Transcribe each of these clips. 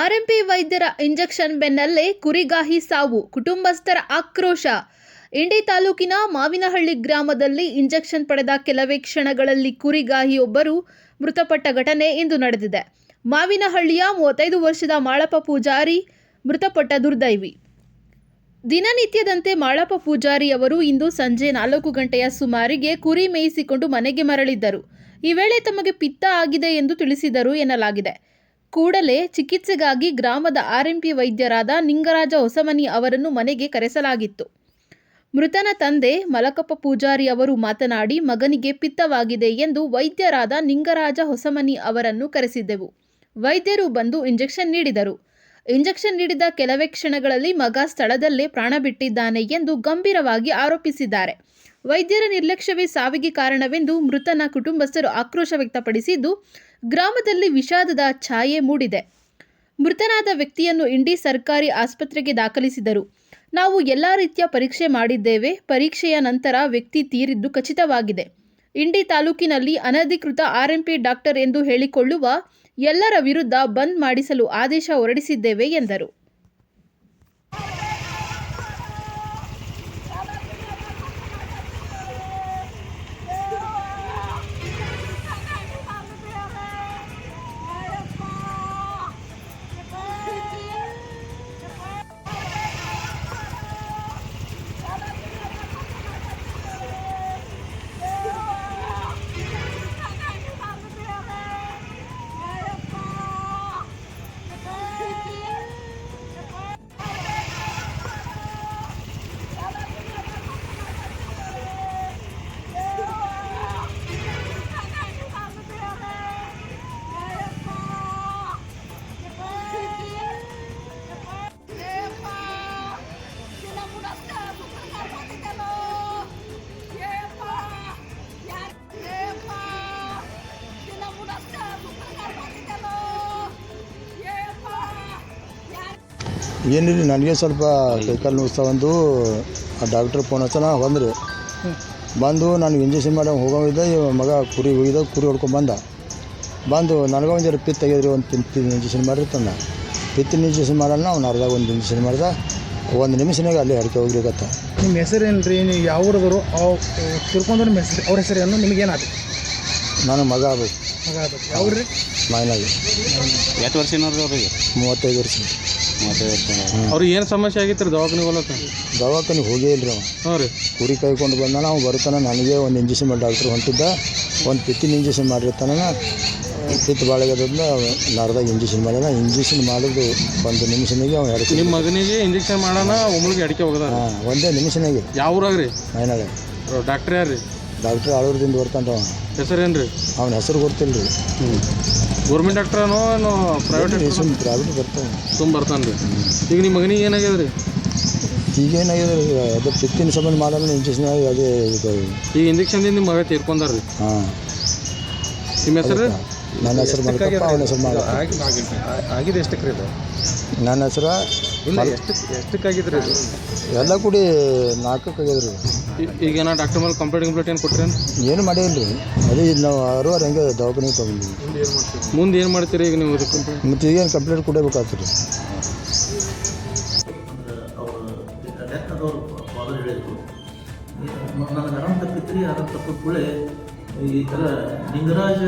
ಆರ್ಎಂಪಿ ವೈದ್ಯರ ಇಂಜೆಕ್ಷನ್ ಬೆನ್ನಲ್ಲೇ ಕುರಿಗಾಹಿ ಸಾವು, ಕುಟುಂಬಸ್ಥರ ಆಕ್ರೋಶ. ಇಂಡಿ ತಾಲೂಕಿನ ಮಾವಿನಹಳ್ಳಿ ಗ್ರಾಮದಲ್ಲಿ ಇಂಜೆಕ್ಷನ್ ಪಡೆದ ಕೆಲವೇ ಕ್ಷಣಗಳಲ್ಲಿ ಕುರಿಗಾಹಿಯೊಬ್ಬರು ಮೃತಪಟ್ಟ ಘಟನೆ ಇಂದು ನಡೆದಿದೆ. ಮಾವಿನಹಳ್ಳಿಯ ಮೂವತ್ತೈದು ವರ್ಷದ ಮಾಳಪ್ಪ ಪೂಜಾರಿ ಮೃತಪಟ್ಟ ದುರ್ದೈವಿ. ದಿನನಿತ್ಯದಂತೆ ಮಾಳಪ್ಪ ಪೂಜಾರಿ ಅವರು ಇಂದು ಸಂಜೆ ನಾಲ್ಕು ಗಂಟೆಯ ಸುಮಾರಿಗೆ ಕುರಿ ಮೇಯಿಸಿಕೊಂಡು ಮನೆಗೆ ಮರಳಿದ್ದರು. ಈ ವೇಳೆ ತಮಗೆ ಪಿತ್ತ ಆಗಿದೆ ಎಂದು ತಿಳಿಸಿದರು ಎನ್ನಲಾಗಿದೆ. ಕೂಡಲೇ ಚಿಕಿತ್ಸೆಗಾಗಿ ಗ್ರಾಮದ ಆರ್ಎಂಪಿ ವೈದ್ಯರಾದ ನಿಂಗರಾಜ ಹೊಸಮನಿ ಅವರನ್ನು ಮನೆಗೆ ಕರೆಸಲಾಗಿತ್ತು. ಮೃತನ ತಂದೆ ಮಲಕಪ್ಪ ಪೂಜಾರಿ ಅವರು ಮಾತನಾಡಿ, ಮಗನಿಗೆ ಪಿತ್ತವಾಗಿದೆ ಎಂದು ವೈದ್ಯರಾದ ನಿಂಗರಾಜ ಹೊಸಮನಿ ಅವರನ್ನು ಕರೆಸಿದ್ದೆವು. ವೈದ್ಯರು ಬಂದು ಇಂಜೆಕ್ಷನ್ ನೀಡಿದರು. ಇಂಜೆಕ್ಷನ್ ನೀಡಿದ ಕೆಲವೇ ಕ್ಷಣಗಳಲ್ಲಿ ಮಗ ಸ್ಥಳದಲ್ಲೇ ಪ್ರಾಣ ಬಿಟ್ಟಿದ್ದಾನೆ ಎಂದು ಗಂಭೀರವಾಗಿ ಆರೋಪಿಸಿದ್ದಾರೆ. ವೈದ್ಯರ ನಿರ್ಲಕ್ಷ್ಯವೇ ಸಾವಿಗೆ ಕಾರಣವೆಂದು ಮೃತನ ಕುಟುಂಬಸ್ಥರು ಆಕ್ರೋಶ ವ್ಯಕ್ತಪಡಿಸಿದ್ದು ಗ್ರಾಮದಲ್ಲಿ ವಿಷಾದದ ಛಾಯೆ ಮೂಡಿದೆ. ಮೃತನಾದ ವ್ಯಕ್ತಿಯನ್ನು ಇಂಡಿ ಸರ್ಕಾರಿ ಆಸ್ಪತ್ರೆಗೆ ದಾಖಲಿಸಿದರು. ನಾವು ಎಲ್ಲ ರೀತಿಯ ಪರೀಕ್ಷೆ ಮಾಡಿದ್ದೇವೆ. ಪರೀಕ್ಷೆಯ ನಂತರ ವ್ಯಕ್ತಿ ತೀರಿದ್ದು ಖಚಿತವಾಗಿದೆ. ಇಂಡಿ ತಾಲೂಕಿನಲ್ಲಿ ಅನಧಿಕೃತ ಆರ್ಎಂಪಿ ಡಾಕ್ಟರ್ ಎಂದು ಹೇಳಿಕೊಳ್ಳುವ ಎಲ್ಲರ ವಿರುದ್ಧ ಬಂದ್ ಮಾಡಿಸಲು ಆದೇಶ ಹೊರಡಿಸಿದ್ದೇವೆ ಎಂದರು. ಏನಿಲ್ಲ, ನನಗೆ ಸ್ವಲ್ಪ ಕೈಕಾಲು ನೋಡ್ತಾ ಒಂದು ಆ ಡಾಕ್ಟ್ರ್ ಫೋನ್ ಹಚ್ಚ ನಾ ಬಂದ್ರಿ ಬಂದು ನಾನು ಇಂಜೆಕ್ಷನ್ ಮಾಡಿ ಹೋಗೋದ ಮಗ ಕುರಿ ಹೋಗಿದ್ದ ಕುರಿ ಹೊಡ್ಕೊಂಡು ಬಂದ. ಬಂದು ನನಗೆ ಒಂದು ಜರ ಪಿತ್ ತೆಗೆದ್ರಿ, ಒಂದು ಪಿತ್ ಇಂಜೆಕ್ಷನ್ ಮಾಡಿರಿ ತಂದ ಪಿತ್ತಿನ ಇಂಜೆಕ್ಷನ್ ಮಾಡಲ್ಲ, ಅವ್ನು ಅರ್ಧ ಒಂದು ಇಂಜೆಕ್ಷನ್ ಮಾಡ್ದೆ. ಒಂದು ನಿಮಿಷನಾಗ ಅಲ್ಲಿ ಅಡಿಕೆ ಹೋಗ್ಲಿಕ್ಕೆ ನಿಮ್ಮ ಹೆಸರೇನು ರೀ ನೀವು ಯಾವ ಹುಡುಗರು ಅವ್ ತಿಳ್ಕೊಂಡ್ರೆ ಹೆಸರು ಅವ್ರ ಹೆಸರೇನು? ನಿಮಗೇನಾದ್ರು? ನನ್ನ ಮಗ ಆಗ್ಬೇಕು. ಮಗ ಆಗ್ಬೇಕು. ರೀ? ಎಷ್ಟು ವರ್ಷ ಏನಾದ್ರು ಅವ್ರಿಗೆ? ಮೂವತ್ತೈದು ವರ್ಷ. ಮೂವತ್ತೈದು ವರ್ಷ. ಅವ್ರಿಗೆ ಏನು ಸಮಸ್ಯೆ ಆಗಿತ್ತು ರೀ ದವಾಖಾನಿಗೆ ಹೋಗೇ ಇಲ್ರಿ ಅವ. ಹಾಂ ರೀ. ಕುರಿ ಕೈಕೊಂಡು ಬಂದಾನ ಅವ್ನು ಬರ್ತಾನೆ ನನಗೆ ಒಂದು ಇಂಜೆಕ್ಷನ್ ಮಾಡಿ ಡಾಕ್ಟ್ರ್ ಹೊಂಟಿದ್ದ. ಒಂದು ಪಿತ್ತಿನ ಇಂಜೆಕ್ಷನ್ ಮಾಡಿರ್ತಾನ ಪಿತ್ತು ಬಾಳಗದ್ರಿಂದ ನರದಾಗ ನಾರ್ದಾಗ ಇಂಜೆಕ್ಷನ್ ಮಾಡ್ಯಾನ. ಇಂಜೆಕ್ಷನ್ ಮಾಡಿದ್ದು ಒಂದು ನಿಮಿಷನಾಗೆ ಅವ್ನು ಎರಡು ನಿಮ್ಮ ಮಗನಿಗೆ ಇಂಜೆಕ್ಷನ್ ಮಾಡೋಣ ಒಮ್ಮಿಗೆ ಅಡಿಕೆ ಹೋಗದ? ಹಾಂ ಒಂದೇ ನಿಮಿಷನಾಗೆ ಯಾವ ಊರಾಗ ರೀ ಮೈನಾಗ ಡಾಕ್ಟ್ರ್ ಯಾರು ರೀ ಡಾಕ್ಟ್ರ್ ಆಳೂರದಿಂದ ಬರ್ತಾನೆ ಅವ ಹೆಸರೇನು ರೀ ಅವನ ಹೆಸರು ಗೊತ್ತಿಲ್ಲ ರೀ ಗೌರ್ಮೆಂಟ್ ಡಾಕ್ಟ್ರನೋ ಏನು ಪ್ರೈವೇಟ್ ಸುಮ್ಮನೆ ಪ್ರೈವೇಟ್ ಬರ್ತಾನೆ ತುಂಬ ಬರ್ತಾನೆ. ರೀ ಈಗ ನಿಮ್ಮ ಮಗನಿಗೆ ಏನಾಗ್ಯದ ರೀ ಈಗೇನಾಗಿದೆ ರೀ ಅದು ಪಿತ್ತಿನ ಸಂಬಂಧ ಮಾಡಲ್ಲ ಇಂಜೆಕ್ಷನ್ ಆಗಿ ಅದೇ ಇದು. ಈಗ ಇಂಜೆಕ್ಷನ್ದಿಂದ ನಿಮ್ಮ ಮಗ ತೀರ್ಕೊಂಡಾರ ರೀ ಹಾಂ. ನಿಮ್ಮ ಹೆಸರು? ನನ್ನ ಹೆಸರು ಮಾಡ್ಕಪ್ಪ ಅವನ ಹೆಸರು ಮಾಡ ಆಗಿದೆ ಎಷ್ಟಕ್ಕೆ ರೀ ಇದು? ನನ್ನ ಹೆಸರು ಇಲ್ಲ ಎಷ್ಟು ಎಷ್ಟಕ್ಕಾಗಿದ್ರಿ ಎಲ್ಲ ಕೂಡಿ ನಾಲ್ಕಕ್ಕೆ ಆಗ್ಯದ ರೀ ಈಗ ಏನೋ ಡಾಕ್ಟರ್ ಮೇಲೆ ಕಂಪ್ಲೇಂಟ್ ಕಂಪ್ಲೇಂಟ್ ಏನು ಕೊಟ್ಟಿರೇನು ಏನು ಮಾಡಿಲ್ಲ ರೀ. ಅದೇ ಇದು ನಾವು ಆರೂವರೆ ಹಂಗೆ ದವಾಖಾನೆಗೆ ತೊಗೊಂಡಿವಿ ಮುಂದೆ ಏನು ಮಾಡ್ತೀರಿ ಈಗ ನೀವು? ಕಂಪ್ಲೇಂಟ್ ಮತ್ತು ಈಗೇನು ಕಂಪ್ಲೇಂಟ್ ಕೊಡಬೇಕಾಗ್ತದೆ ರೀ. ತಪ್ಪಿತ್ರಿ ಈ ಥರ ಲಿಂಗರಾಜ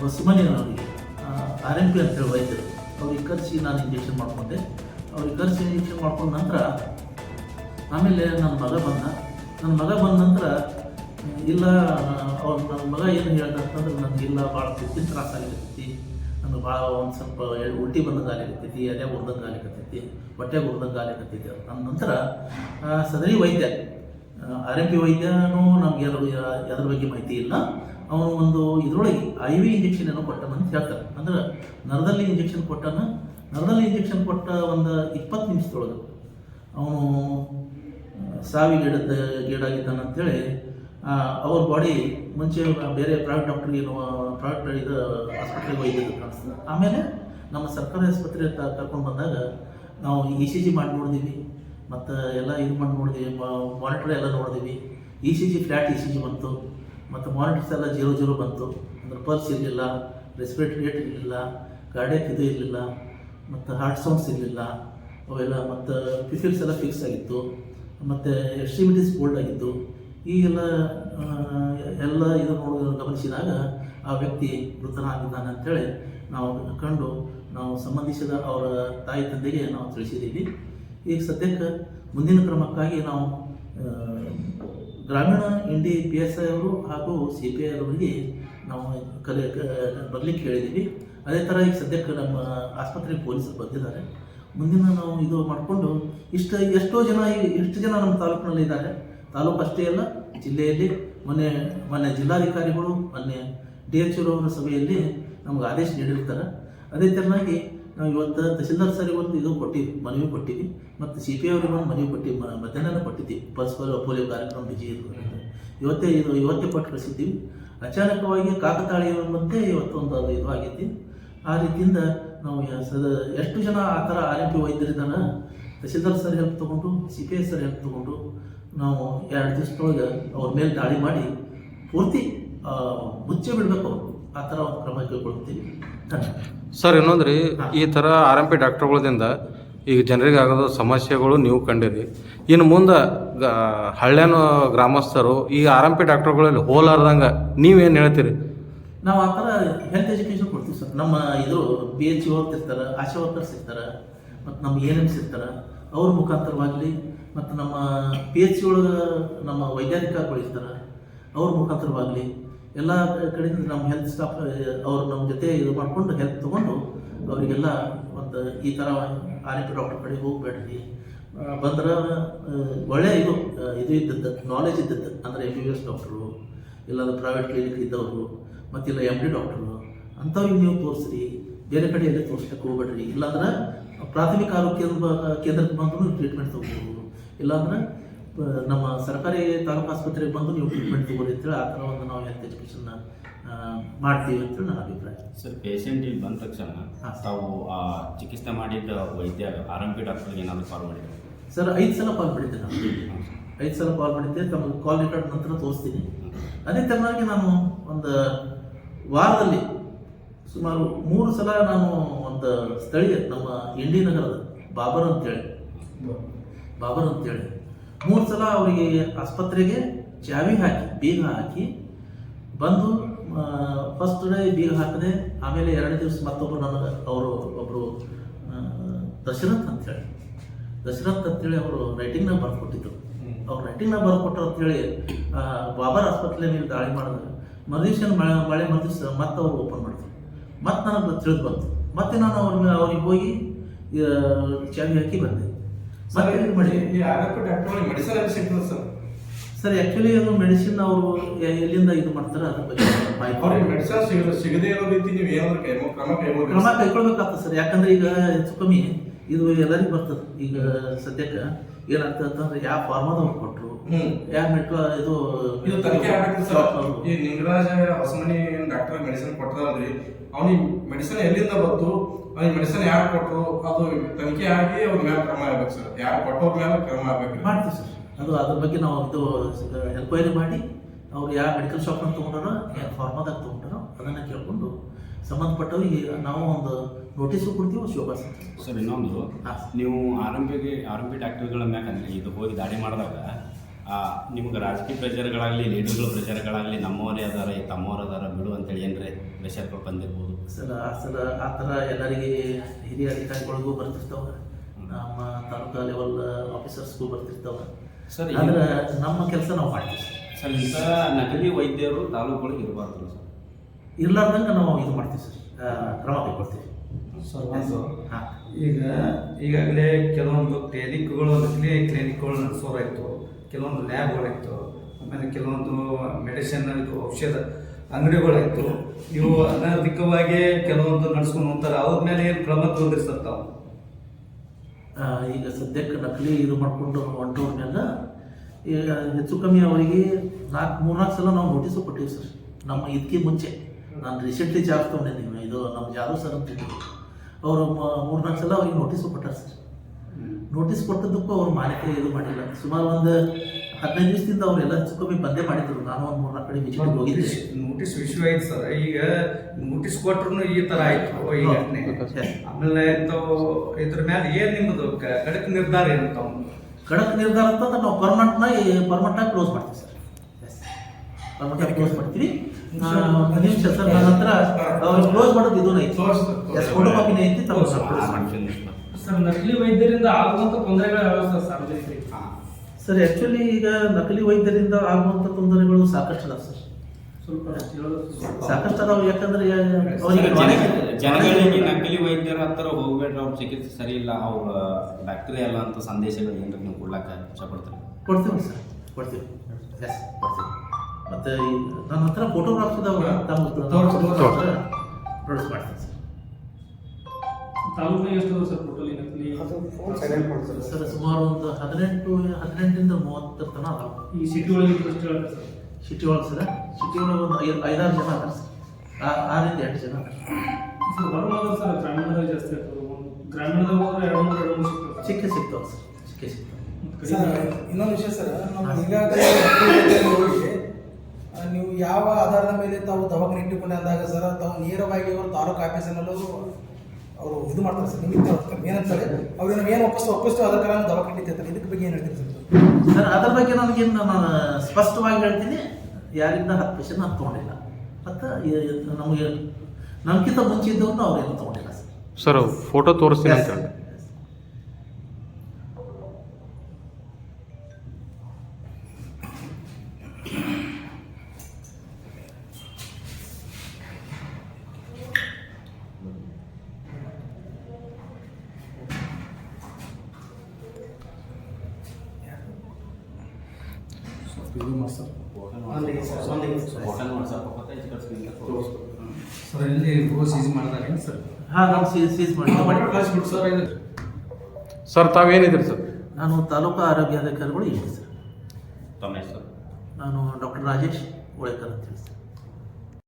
ಹೊಸಮನಿ ಅವರಿಗೆ ಆರ್ ಎಂ ಪಿ ಅಂತೇಳಿ ವೈದ್ಯರು ಅವ್ರಿಗೆ ಕರೆಸಿ ನಾನು ಇಂಜೆಕ್ಷನ್ ಮಾಡ್ಕೊಂಡೆ. ಅವ್ರಿಗೆ ಕರೆಸಿ ಇಂಜೆಕ್ಷನ್ ಮಾಡ್ಕೊಂಡ ನಂತರ ಆಮೇಲೆ ನನ್ನ ಮಗ ಬಂದ. ನನ್ನ ಮಗ ಬಂದ ನಂತರ, ಇಲ್ಲ ಅವ್ರು ನನ್ನ ಮಗ ಏನು ಹೇಳ್ದ ಅಂತಂದ್ರೆ ಇಲ್ಲ ಭಾಳ ಪಿತ್ತಿನ ತ್ರಾಸ ಆಗಲಿಕ್ಕೈತಿ ನನಗೆ ಭಾಳ ಒಂದು ಸ್ವಲ್ಪ ಉಲ್ಟಿ ಬಂದಂಗೆ ಆಗಿರ್ತೈತಿ ಅದೇ ಉರ್ದಂಗೆ ಆಗಿರ್ತೈತಿ ಹೊಟ್ಟೆ ಉರ್ದಂಗೆ ಆಗ್ಲಿಕ್ಕೈತಿ ಅಂದ ನಂತರ ಸದರಿ ವೈದ್ಯ ಆರ್ ಎಂ ಪಿ ವೈದ್ಯನೂ ನಮಗೆ ಅದ್ರ ಅದ್ರ ಬಗ್ಗೆ ಮಾಹಿತಿ ಇಲ್ಲ. ಅವನು ಒಂದು ಇದರೊಳಗೆ ಐ ವಿ ಇಂಜೆಕ್ಷನ್ ಏನೋ ಕೊಟ್ಟನ ಅಂತ ಹೇಳ್ತಾರೆ ಅಂದ್ರೆ ನರದಲ್ಲಿ ಇಂಜೆಕ್ಷನ್ ಕೊಟ್ಟನ. ನರದಲ್ಲಿ ಇಂಜೆಕ್ಷನ್ ಕೊಟ್ಟ ಒಂದು ಇಪ್ಪತ್ತು ನಿಮಿಷದೊಳಗೆ ಅವನು ಸಾವಿಗೀಡದ ಗೀಡಾಗಿದ್ದಾನೆ ಅಂತೇಳಿ ಅವ್ರ ಬಾಡಿ ಮುಂಚೆ ಬೇರೆ ಪ್ರೈವೇಟ್ ಡಾಕ್ಟ್ರಿಗೆ ಪ್ರೈವೇಟ್ ಇದು ಆಸ್ಪತ್ರೆಗೆ ಒಯ್ದಿದ್ದು ಕಾಣಿಸ್ತದೆ ಆಮೇಲೆ ನಮ್ಮ ಸರ್ಕಾರಿ ಆಸ್ಪತ್ರೆ ತ, ಕರ್ಕೊಂಡು ಬಂದಾಗ ನಾವು ಇ ಸಿ ಜಿ ಮಾಡಿ ನೋಡಿದ್ವಿ. ಮತ್ತು ಎಲ್ಲ ಇದು ಮಾಡಿ ನೋಡಿದ್ವಿ ಮಾನಿಟರ್ ಎಲ್ಲ ನೋಡಿದ್ವಿ. E C G flat E C G ಬಂತು. ಮತ್ತು ಮಾನಿಟರ್ಸ್ ಎಲ್ಲ ಜೀರೋ ಜೀರೋ ಬಂತು. ಅಂದರೆ ಪಲ್ಸ್ ಇರಲಿಲ್ಲ ರೆಸ್ಪಿರೇಟರಿ ರೇಟ್ ಇರಲಿಲ್ಲ ಕಾರ್ಡಿಯಕ್ ಇದು ಇರಲಿಲ್ಲ, ಮತ್ತು ಹಾರ್ಟ್ ಸೌಂಡ್ಸ್ ಇರಲಿಲ್ಲ. ಅವೆಲ್ಲ ಮತ್ತು ಪಿಫಿಲ್ಸ್ ಎಲ್ಲ ಫಿಕ್ಸ್ ಆಗಿತ್ತು. ಮತ್ತು ಎಕ್ಸ್ಟ್ರಿಮಿಟೀಸ್ ಬೋಲ್ಡ್ ಆಗಿತ್ತು. ಈ ಎಲ್ಲ ಎಲ್ಲ ಇದು ನೋಡೋ ಗಮನಿಸಿದಾಗ ಆ ವ್ಯಕ್ತಿ ಮೃತನಾಗಿದ್ದಾನೆ ಅಂತೇಳಿ ನಾವು ಕಂಡು ನಾವು ಸಂಬಂಧಿಸಿದ ಅವರ ತಾಯಿ ತಂದೆಗೆ ನಾವು ತಿಳಿಸಿದ್ದೀವಿ. ಈಗ ಸದ್ಯಕ್ಕೆ ಮುಂದಿನ ಕ್ರಮಕ್ಕಾಗಿ ನಾವು ಗ್ರಾಮೀಣ ಇಂಡಿ ಪಿ ಎಸ್ ಐ ಅವರು ಹಾಗೂ ಸಿ ಪಿ ಐ ಅವರಿಗೆ ನಾವು ಕಲೆ ಬರಲಿಕ್ಕೆ ಹೇಳಿದ್ದೀವಿ. ಅದೇ ಥರ ಈಗ ಸದ್ಯಕ್ಕೆ ನಮ್ಮ ಆಸ್ಪತ್ರೆಗೆ ಪೊಲೀಸರು ಬಂದಿದ್ದಾರೆ. ಮುಂದಿನ ನಾವು ಇದು ಮಾಡಿಕೊಂಡು ಇಷ್ಟು ಎಷ್ಟೋ ಜನ ಎಷ್ಟು ಜನ ನಮ್ಮ ತಾಲೂಕಿನಲ್ಲಿ ಇದ್ದಾರೆ. ತಾಲೂಕು ಅಷ್ಟೇ ಅಲ್ಲ, ಜಿಲ್ಲೆಯಲ್ಲಿ ಮೊನ್ನೆ ಮೊನ್ನೆ ಜಿಲ್ಲಾಧಿಕಾರಿಗಳು ಮೊನ್ನೆ ಡಿ ಎಚ್ ಅವರ ಸಭೆಯಲ್ಲಿ ನಮ್ಗೆ ಆದೇಶ ನೀಡಿರ್ತಾರೆ. ಅದೇ ಥರನಾಗಿ ನಾವು ಇವತ್ತು ತಹಸೀಲ್ದಾರ್ ಸರಿಗೆ ಒಂದು ಇದು ಕೊಟ್ಟಿದ್ವಿ ಮನವಿ ಕೊಟ್ಟಿವಿ. ಮತ್ತು ಸಿ ಪಿ ಅವರಿಗೆ ಒಂದು ಮನವಿ ಕೊಟ್ಟಿವಿ ಮಧ್ಯಾಹ್ನ ಕೊಟ್ಟಿದ್ದೀವಿ ಪಲ್ಸ್ ಪೋಲಿಯೋ ಕಾರ್ಯಕ್ರಮ ಬಿಜಿ ಇವತ್ತೇ ಇದು, ಇವತ್ತೇ ಕೊಟ್ಟು ಕಳಿಸಿದ್ದೀವಿ. ಅಚಾನಕವಾಗಿ ಕಾಕತಾಳೀಯವಂತೆ ಇವತ್ತೊಂದು ಒಂದು ಇದು ಆಗೈತಿ ಆ ರೀತಿಯಿಂದ ನಾವು ಸದ ಎಷ್ಟು ಜನ ಆ ಥರ ಆರ್ ಎಂ ಪಿ ವೈದ್ಯರಿದ್ದಾನ? ತಹಸೀಲ್ದಾರ್ ಸರ್ ಹೆಲ್ಪ್ ತೊಗೊಂಡು C P I sir help ತೊಗೊಂಡು ನಾವು ಎರಡು ದಿವಸದೊಳಗೆ ಅವ್ರ ಮೇಲೆ ದಾಳಿ ಮಾಡಿ ಪೂರ್ತಿ ಮುಚ್ಚೆ ಬಿಡಬೇಕು ಆ ಥರ ಒಂದು ಕ್ರಮ ಕೈಗೊಳ್ತೀವಿ. ಸರ್ ಇನ್ನೊಂದು ರೀ ಈ ಥರ ಆರ್ ಎಂ ಪಿ ಡಾಕ್ಟರ್ಗಳಿಂದ ಈಗ ಜನರಿಗೆ ಆಗೋದು ಸಮಸ್ಯೆಗಳು ನೀವು ಕಂಡಿರಿ. ಇನ್ನು ಮುಂದೆ ಹಳ್ಳ್ಯಾನ ಗ್ರಾಮಸ್ಥರು ಈ ಆರ್ ಎಂ ಪಿ ಡಾಕ್ಟರ್ಗಳಲ್ಲಿ ಹೋಲಾರ್ದಂಗೆ ನೀವೇನು ಹೇಳ್ತೀರಿ? ನಾವು ಆ ಥರ ಹೆಲ್ತ್ ಎಜುಕೇಷನ್ ಕೊಡ್ತೀವಿ ಸರ್. ನಮ್ಮ ಇದು ಬಿ ಎಚ್ ವರ್ಕ್ ಇರ್ತಾರೆ, ಆಶಾ ವರ್ಕರ್ಸ್ ಇರ್ತಾರೆ, ಮತ್ತು ನಮ್ಮ ಎ ಎನ್ ಎಮ್ಸ್ ಇರ್ತಾರೆ, ಅವ್ರ ಮುಖಾಂತರವಾಗಲಿ ಮತ್ತು ನಮ್ಮ ಪಿ ಎಚ್ ಸಿ ಒಳಗೆ ನಮ್ಮ ವೈಜ್ಞಾನಿಕ ಇರ್ತಾರೆ, ಅವ್ರ ಮುಖಾಂತರವಾಗಲಿ ಎಲ್ಲ ಕಡೆಯಿಂದ ನಮ್ಮ ಹೆಲ್ತ್ ಸ್ಟಾಫ್ ಅವ್ರು ನಮ್ಮ ಜೊತೆ ಇದು ಮಾಡಿಕೊಂಡು ಹೆಲ್ತ್ ತೊಗೊಂಡು ಅವರಿಗೆಲ್ಲ ಒಂದು ಈ ಥರ ಆರ್ ಎಂ ಪಿ ಡಾಕ್ಟರ್ ಕಡೆ ಹೋಗ್ಬೇಡ್ರಿ. ಬಂದ್ರೆ ಒಳ್ಳೆಯ ಇದು ಇದು ಇದ್ದದ್ದು ನಾಲೆಜ್ ಇದ್ದದ್ದು, ಅಂದರೆ ಎಂ ಬಿ ಎಸ್ ಡಾಕ್ಟ್ರು ಇಲ್ಲಾಂದ್ರೆ ಪ್ರೈವೇಟ್ ಕ್ಲಿನಿಕ್ ಇದ್ದವರು ಮತ್ತಿಲ್ಲ ಎಂ ಡಿ ಡಾಕ್ಟ್ರು ಅಂಥವ್ರಿಗೆ ನೀವು ತೋರಿಸ್ರಿ ಬೇರೆ ಕಡೆ ಎಲ್ಲಿ ತೋರಿಸ್ಲಿಕ್ಕೆ ಹೋಗ್ಬೇಡ್ರಿ. ಇಲ್ಲಾಂದ್ರೆ ಪ್ರಾಥಮಿಕ ಆರೋಗ್ಯ ಕೇಂದ್ರ ಕೇಂದ್ರಕ್ಕೆ ಬಂದು ಟ್ರೀಟ್ಮೆಂಟ್ ತಗೋಬೋದು. ಇಲ್ಲಾಂದ್ರೆ ನಮ್ಮ ಸರ್ಕಾರಿ ತಾಲೂಕು ಆಸ್ಪತ್ರೆಗೆ ಬಂದು ನೀವು ಟ್ರೀಟ್ಮೆಂಟ್ ತೊಗೊಳ್ಳಿ ಅಂತೇಳಿ ಆ ಥರ ಒಂದು ನಾವು ಹೆಲ್ತ್ ಎಜುಕೇಷನ್ನ ಮಾಡ್ತೀವಿ ಅಂತೇಳಿ ನನ್ನ ಅಭಿಪ್ರಾಯ. ಸರ್ ಪೇಷಂಟ್ ಇಲ್ಲಿ ಬಂದ ತಕ್ಷಣ. ತಾವು ಆ ಚಿಕಿತ್ಸೆ ಮಾಡಿದ್ದ ವೈದ್ಯ ಆರ್ ಎಂ ಪಿ ಡಾಕ್ಟರ್ಗೆ ಏನಾದರೂ ಕಾಲ್ ಮಾಡಿದ್ರು? ಸರ್ ಐದು ಸಲ ಕಾಲ್ ಮಾಡಿದ್ದೆ ನಾನು. ಐದು ಸಲ ಕಾಲ್ ಮಾಡಿದ್ದೆ ತಮ್ಮ ಕಾಲ್ ರೆಕಾರ್ಡ್ ನಂತರ ತೋರಿಸ್ತೀನಿ. ಅದೇ ತರನಾಗಿ ನಾನು ಒಂದು ವಾರದಲ್ಲಿ ಸುಮಾರು ಮೂರು ಸಲ ನಾನು ಒಂದು ಸ್ಥಳೀಯ ನಮ್ಮ ಇಂಡಿ ನಗರದ ಬಾಬರ್ ಅಂತೇಳಿ. ಬಾಬರ್ ಅಂತೇಳಿ. ಮೂರು ಸಲ ಅವರಿಗೆ ಆಸ್ಪತ್ರೆಗೆ ಚಾವಿ ಹಾಕಿ ಬೀಗ ಹಾಕಿ ಬಂದು ಫಸ್ಟ್ ಡೇ ಬೀಗ ಹಾಕಿದೆ ಆಮೇಲೆ ಎರಡನೇ ದಿವಸ ಮತ್ತೊಬ್ಬರು ನನಗೆ ಅವರು ಒಬ್ಬರು ದಶರಥ್ ಅಂತೇಳಿ. ದಶರಥ್ ಅಂತೇಳಿ ಅವರು ರೈಟಿಂಗ್ನ ಬರ್ಕೊಟ್ಟಿದ್ರು ಅವ್ರು ರೈಟಿಂಗ್ನ ಬರ್ಕೊಟ್ರು ಕೊಟ್ಟರು ಅಂತೇಳಿ ಬಾಬರ್ ಆಸ್ಪತ್ರೆ ನೀವು ದಾಳಿ ಮಾಡಿದಾಗ ಮರುದಿವ್ಸ ಮಳೆ ಮಳೆ ಮರುದಿವ್ಸ ಮತ್ತೆ ಅವ್ರು ಓಪನ್ ಮಾಡ್ತಾರೆ. ಮತ್ತೆ ನನಗೆ ತಿಳಿದು ಬಂತು. ಮತ್ತೆ ನಾನು ಅವ್ರ ಅವ್ರಿಗೆ ಹೋಗಿ ಚಾವಿ ಹಾಕಿ ಬಂದೆ. ಮತ್ತೆ ಮಾಡಿ ಸರ್. ಸರ್ ಆ್ಯಕ್ಚುಲಿ ಅದು ಮೆಡಿಸಿನ್ ಅವರು ಎಲ್ಲಿಂದ ಇದು ಮಾಡ್ತಾರೆ ಅದ್ರ ಬಗ್ಗೆ ಅವ್ರಿಗೆ ಸಿಗದೇ ಇರೋ ರೀತಿ ನೀವು ಏನಾದ್ರು ಕ್ರಮ ಕೈಗೊಳ್ಬೇಕಾಗ್ತದೆ ಸರ್. ಯಾಕಂದ್ರೆ ಈಗ ಹೆಚ್ಚು ಕಮ್ಮಿ ಇದು ಎಲ್ಲರಿಗೂ ಬರ್ತದೆ. ಈಗ ಸದ್ಯಕ್ಕೆ ಏನಾಗ್ತದೆ ಅಂತಂದ್ರೆ ಯಾವ ಫಾರ್ಮದವ್ರು ಕೊಟ್ಟರು ಯಾವ ಮೆಟ್ರೋ ಇದು ಇದು ತನಿಖೆ ಆಗ್ಬೇಕು ಸರ್. ಈ ನಿಂಗರಾಜ ಹೊಸಮನಿ ಡಾಕ್ಟರ್ ಮೆಡಿಸಿನ್ ಕೊಟ್ಟದಲ್ರಿ? ಅವ್ನಿಗೆ ಮೆಡಿಸಿನ್ ಎಲ್ಲಿಂದ ಬಂತು? ಅವ್ನಿಗೆ ಮೆಡಿಸಿನ್ ಯಾರು ಕೊಟ್ಟರು ಅದು ತನಿಖೆ ಆಗಿ ಅವ್ರ ಮೇಲೆ ಕ್ರಮ ಆಗ್ಬೇಕು ಸರ್. ಯಾರು ಕೊಟ್ಟವ್ರ ಮೇಲೆ ಕ್ರಮ ಆಗ್ಬೇಕು ಮಾಡ್ತೀವಿ ಸರ್. ಅದು ಅದ್ರ ಬಗ್ಗೆ ನಾವು ಇದು ಎನ್ಕ್ವೈರಿ ಮಾಡಿ ಅವ್ರು ಯಾವ ಮೆಡಿಕಲ್ ಶಾಪ್ನ ತೊಗೊಂಡಾರೋ ಯಾವ ಫಾರ್ಮದಾಗ ತೊಗೊಂಡಾರೋ ಅದನ್ನು ಕೇಳ್ಕೊಂಡು ಸಂಬಂಧಪಟ್ಟವ್ರಿಗೆ ನಾವು ಒಂದು ನೋಟಿಸು ಕೊಡ್ತೀವಿ ಶೋಭಾ ಸರ್ ಸರ್ ಇನ್ನೊಂದು. ನೀವು ಆರಂಭಿಗೆ ಆರಂಭಿ ಡಾಕ್ಟರ್ಗಳ ಮ್ಯಾಕಂದ್ರೆ ಇದು ಹೋಗಿ ದಾಳಿ ಮಾಡಿದಾಗ ಆ, ನಿಮ್ಗೆ ರಾಜಕೀಯ ಪ್ರಚಾರಗಳಾಗಲಿ ಲೀಡರ್ಗಳ ಪ್ರಚಾರಗಳಾಗಲಿ ನಮ್ಮವರೇ ಅದಾರ ಈ ತಮ್ಮವ್ರು ಅದಾರ ಬಿಡು ಅಂತೇಳಿ ಏನ್ರಿ ಪ್ರೆಷರ್ಗಳು ಬಂದಿರ್ಬೋದು? ಸರ್ ಆ ಸಲ ಆ ಥರ ಎಲ್ಲರಿಗೆ ಹಿರಿಯ ಅಧಿಕಾರಿಗಳಿಗೂ ಬರ್ತಿರ್ತಾವ. ನಮ್ಮ ತಾಲೂಕಾ ಲೆವೆಲ್ ಆಫೀಸರ್ಸ್ಗೂ ಬರ್ತಿರ್ತಾವ. ಸರ್ ಅಂದ್ರೆ ನಮ್ಮ ಕೆಲಸ ನಾವು ಮಾಡ್ತೀವಿ ಸರ್. ಸರ್ ಇಂಥ ನಕಲಿ ವೈದ್ಯರು ತಾಲೂಕುಗಳಿಗೆ ಇರಬಾರ್ದು ಸರ್? ಇರ್ಲಾರ್ದಂಗೆ ನಾವು ಇದು ಮಾಡ್ತೀವಿ ಸರ್. ಕ್ರಮ ಕೈಗೊಳ್ತೀವಿ. ಸರ್ ಒಂದು ಹಾಂ. ಈಗ ಈಗಾಗಲೇ ಕೆಲವೊಂದು ಕ್ಲಿನಿಕ್ಗಳು ನಕಲಿ ಕ್ಲಿನಿಕ್ಗಳು ನಡೆಸೋರಾಯಿತು ಕೆಲವೊಂದು ಲ್ಯಾಬ್ಗಳಾಯ್ತು ಆಮೇಲೆ ಕೆಲವೊಂದು ಮೆಡಿಸಿನ್ ಔಷಧ ಅಂಗಡಿಗಳಾಯ್ತು. ಇವು ಅನಧಿಕವಾಗಿ ಕೆಲವೊಂದು ನಡ್ಸ್ಕೊಂಡು ಹೋಗ್ತಾರೆ. ಅವ್ರ ಮೇಲೆ ಏನು ಕ್ರಮ ತಗೊಂಡಿರ್ತಾರೆ ತಾವು ಆ, ಈಗ ಸದ್ಯಕ್ಕೆ ನಕಲಿ ಇದು ಮಾಡಿಕೊಂಡು ಹೊಂಟವ್ರನ್ನೆಲ್ಲ ಈಗ ಹೆಚ್ಚು ಕಮ್ಮಿ ಅವರಿಗೆ ನಾಲ್ಕು ಮೂರ್ನಾಲ್ಕು ಸಲ ನಾವು ನೋಟಿಸು ಕೊಟ್ಟಿವಿ ಸರ್. ನಮ್ಮ ಇದಕ್ಕೆ ಮುಂಚೆ. ನಾನು ರೀಸೆಂಟ್ಲಿ ಚಾರ್ಜ್ ನೀವು ಇದು ನಮ್ಮ ಯಾರು ಸರ್ ಅಂತ ಅವರು ಮೂರ್ನಾಲ್ಕು ಸಲ ಅವ್ರಿಗೆ ನೋಟಿಸ್ ಕೊಟ್ಟಾರೆ ಸರ್. ನೋಟಿಸ್ ಕೊಟ್ಟದಕ್ಕೂ ಅವ್ರು ಮಾನ್ಯತೆ ಇದು ಮಾಡಿಲ್ಲ. ಸುಮಾರು ಒಂದು ಹದಿನೈದು ದಿವಸದಿಂದ ಅವರೆಲ್ಲ ಚಿಕ್ಕೊಮ್ಮೆ ಕಮ್ಮಿ ಬಂದೇ ಮಾಡಿದ್ರು. ನಾನು ಒಂದು ಮೂರು ನಾಲ್ಕು ಕಡೆ ವಿಸಿಟ್ ಹೋಗಿದ್ದೆ. ನೋಟಿಸ್ ವಿಷಯ ಆಯ್ತು ಸರ್. ಈಗ ನೋಟಿಸ್ ಕೊಟ್ರು ಈ ತರ ಆಯ್ತು. ಈ ಘಟನೆ. ಆಮೇಲೆ ಇಂಥವು ಇದ್ರ ಮೇಲೆ ಏನ್ ನಿಮ್ಮದು ಕಡಕ್ ನಿರ್ಧಾರ ಏನು ತಾವು ಖಡಕ್ ನಿರ್ಧಾರ ಅಂತ ನಾವು ಪರ್ಮನೆಂಟ್ ಪರ್ಮನೆಂಟ್ ಆಗಿ ಕ್ಲೋಸ್ ಮಾಡ್ತೀವಿ ಸರ್. ಪರ್ಮನೆಂಟ್ ಆಗಿ ಕ್ಲೋಸ್ ಮಾಡ್ತೀವಿ ಸರ್ ನನ್ನ ಹತ್ರ ಕ್ಲೋಸ್ ಮಾಡೋದು ಇದೂ ಐತಿ. ತೋರಿಸ್ತಾರೆ, ಎಸ್ ಫೋಟೋ ಕಾಪಿನೇ ಐತಿ ತಮ್ಮ ಸರ್ ನಕಲಿ ವೈದ್ಯರಿಂದ ಆಗುವಂತ ತೊಂದರೆಗಳ ವ್ಯವಸ್ಥೆ ಸಾರ್ವಜನಿಕರಿಗೆ ಹಾ. ಸರ್ ಆ್ಯಕ್ಚುಲಿ ಈಗ ನಕಲಿ ವೈದ್ಯರಿಂದ ಆಗುವಂಥ ತೊಂದರೆಗಳು ಸಾಕಷ್ಟು ಅದಾವೆ ಸರ್. ಸ್ವಲ್ಪ ಹೇಳೋದು ಸಾಕಷ್ಟು ಅದಾವೆ ಯಾಕಂದ್ರೆ ಅವರಿಗೆ ಜನಗಳಿಗೆ ನಕಲಿ ವೈದ್ಯರ ಹತ್ರ ಹೋಗ್ಬೇಡ್ರಿ ಅವ್ರ ಚಿಕಿತ್ಸೆ ಸರಿ ಇಲ್ಲ ಅವ್ರ ಡಾಕ್ಟರಿ ಅಲ್ಲ ಅಂತ ಸಂದೇಶಗಳು ಏನಾರ ನೀವು ಕೊಡ್ಲಾಕ ಇಷ್ಟಪಡ್ತೀರಿ? ಕೊಡ್ತೀವಿ ಸರ್ ಕೊಡ್ತೀವಿ. ಎಸ್ ಕೊಡ್ತೀವಿ. ಮತ್ತೆ ನನ್ನ ಹತ್ರ ಫೋಟೋಗ್ರಾಫ್ಸ್ ಇದಾವೆ ತಮ್ಮ ಪ್ರೊಡ್ಯೂಸ್ ಮಾಡ್ತೀನಿ ಸರ್. ತಾಲೂಕಿನ ಎಷ್ಟು ಸರ್ ಫೋಟೋ ಸರ್. ಸುಮಾರು ಒಂದು ಹದಿನೆಂಟು ಹದಿನೆಂಟರಿಂದ ಮೂವತ್ತರ ತನಕ ಅದಾವೆ. ಈ ಸಿಟಿ ಒಳಗೆ ಎಷ್ಟು ಹೇಳ್ತಾರೆ ಸರ್? ಸಿಟಿ ಒಳಗೆ ಸರ್ ಸಿಟಿ ಒಳಗೆ ಒಂದು ಐದು ಐದಾರು ಜನ ಅದಾರೆ ಸರ್. ಆ- ಆರಿಂದ ಎಂಟು ಜನ ಸರ್ ಗ್ರಾಮೀಣ ಸರ್ ಗ್ರಾಮೀಣದಾಗ ಜಾಸ್ತಿ ಆಗ್ತದೆ. ಗ್ರಾಮೀಣದಾಗ ಹೋದ್ರೆ ಎರಡು ಮೂರು ಎರಡು ಮೂರು ಸಿಗ್ತದೆ ಚಿಕ್ಕ ಸಿಗ್ತಾವೆ ಸರ್ ಚಿಕ್ಕ ಸಿಗ್ತಾವೆ. ಇನ್ನೊಂದು ವಿಷಯ ಸರ್ ನಾವು ಈಗಾಗಲೇ ವಕೀಲರಲ್ಲಿ ಹೋಗಿ ಆ, ನೀವು ಯಾವ ಆಧಾರದ ಮೇಲೆ ತಾವು ದವಾಖಾನೆ ಇಟ್ಟುಕೊಂಡೆ ಅಂದಾಗ ಸರ್ ತಾವು ನೇರವಾಗಿ ಅವರು ತಾಲೂಕು ಆಫೀಸಿನಲ್ಲೂ ಅವರು ಇದು ಮಾಡ್ತಾರೆ ಸರ್ ನಿಮಿತ್ತ ಏನಂತಾರೆ ಅವ್ರು ನಾವು ಏನು ಒಪ್ಪಿಸ್ತು ಒಪ್ಪಿಸ್ತು ಅದರ ಕಾರಣ ದವಾಖಾನೆ ಇಟ್ಟಿರ್ತಾರೆ ಇದಕ್ಕೆ ಬಗ್ಗೆ ಏನು ಹೇಳ್ತೀರಿ ಸರ್? ಸರ್ ಅದ್ರ ಬಗ್ಗೆ ನನಗೇನು ನಾನು ಸ್ಪಷ್ಟವಾಗಿ ಹೇಳ್ತೀನಿ ಯಾರಿಂದ ಹತ್ತು ಪೈಸೆ ನಾನು ತೊಗೊಂಡಿಲ್ಲ. ಮತ್ತು ನಮಗೆ ನಮ್ಗಿಂತ ಮುಂಚೆ ಇದ್ದವ್ರನ್ನ ಅವ್ರೇನು ತೊಗೊಂಡಿಲ್ಲ ಸರ್. ಸರ್ ಫೋಟೋ ತೋರಿಸ್ತೀನಿ ಅಂತ ಹೇಳಿ ದಾಗ ತೋರಿಸ್ಬೇಕು. ಸರ್ ಇಲ್ಲಿ ಗೋ ಸೀಸ್ ಮಾಡಿದಾರೆ ಸರ್? ಹಾಂ ನಾವು ಸೀಸ್ ಸೀಸ್ ಮಾಡಿ ಸರ್ ಇದು ಸರ್ ತಾವೇನಿದ್ರಿ ಸರ್ ನಾನು ತಾಲೂಕು ಆರೋಗ್ಯಾಧಿಕಾರಿಗಳು ಇದ್ದೀನಿ ಸರ್. ತಮ್ಮ ಹೆಸರು? ನಾನು ಡಾಕ್ಟರ್ ರಾಜೇಶ್ ಓಳೇಕರ್ ಅಂತ ಹೇಳಿ ಸರ್.